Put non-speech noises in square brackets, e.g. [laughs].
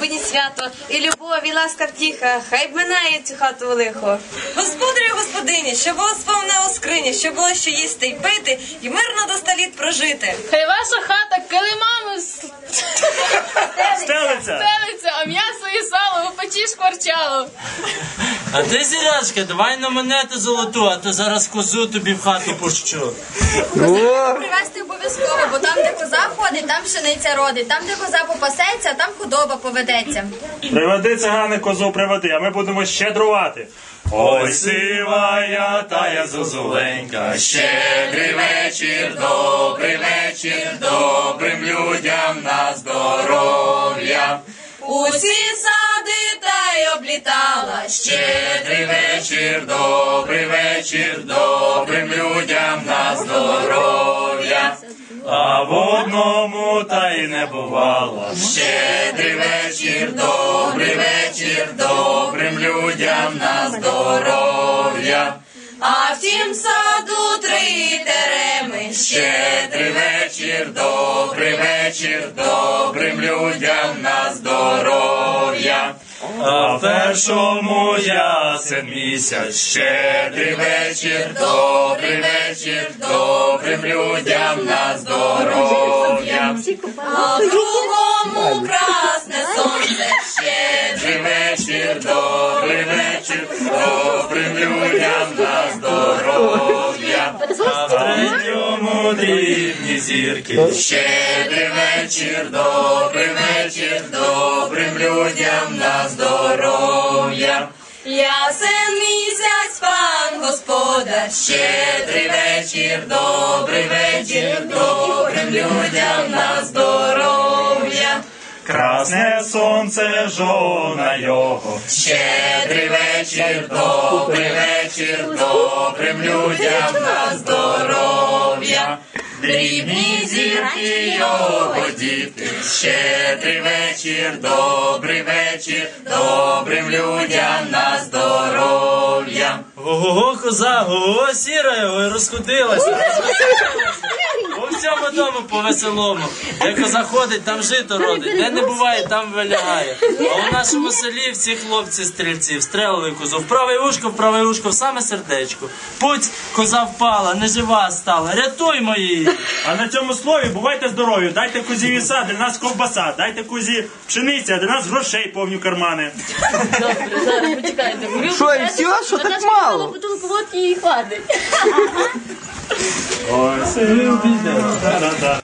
будні свято, і любов, і ласка втіха, хай минає цю хату лихо. Господарю, господині, щоб було сповне у скрині, щоб було що їсти й пити, і мирно до ста літ прожити. Хай ваша хата килимами [laughs] Стелиться! стелиться, а м'ясо і сало у печі шкварчало. А ти, Зірячка, давай на монету золоту, а то зараз козу тобі в хату пущу. Привезти обов'язково, бо там, де коза ходить, там пшениця родить. Там, де коза попасеться, там худоба поведеться. Приведи цигани козу приведи, а ми будемо щедрувати. Ой, сивая тая зозуленька, щедрий вечір, добрий вечір, добрим людям на здоров'я. Усі сади та й облітала, Щедрий вечір, добрий вечір, добрим людям на здоров'я. А в одному та й не бувало. Щедрий вечір, добрий вечір, добрим людям на здоров'я. а в тім саду три тереми. Щедрий вечір, добрий вечір, добрим людям на здоров'я. А в першому ясен місяць, щедрий вечір, добрий вечір, добрим людям на здоров'я. А другому красне сонце. Щедрий вечір, добрий вечір, добрим людям на здоров'я. А в третьому дрібні зірки. Щедрий вечір, добрий вечір, добрим людям на здоров'я. Ясен місяць, господар. Щедрий вечір, добрий вечір, добрим людям на здоров'я. Красне сонце жона його. Щедрий вечір, добрий вечір, добрим людям на здоров'я. Дрібні зірки його діти. Щедрий вечір, добрий вечір, добрим людям на здоров'я. Ого, коза, ого, сіра, розходилася. Всьому дому по веселому. Де коза ходить, там жито родить. Де не буває, там вилягає. А у нашому селі всі хлопці стрільці встрелили козу. В праве ушко, в праве ушко, в саме сердечко. Путь коза впала, нежива стала. Рятуймо її. А на цьому слові бувайте здорові, дайте козі віса, для нас ковбаса, дайте козі пшениця, для нас грошей повні кармани. Добре, зараз почекайте. Що, і все? Що так мало? Бутилку водки і хватить. Você não diz, não.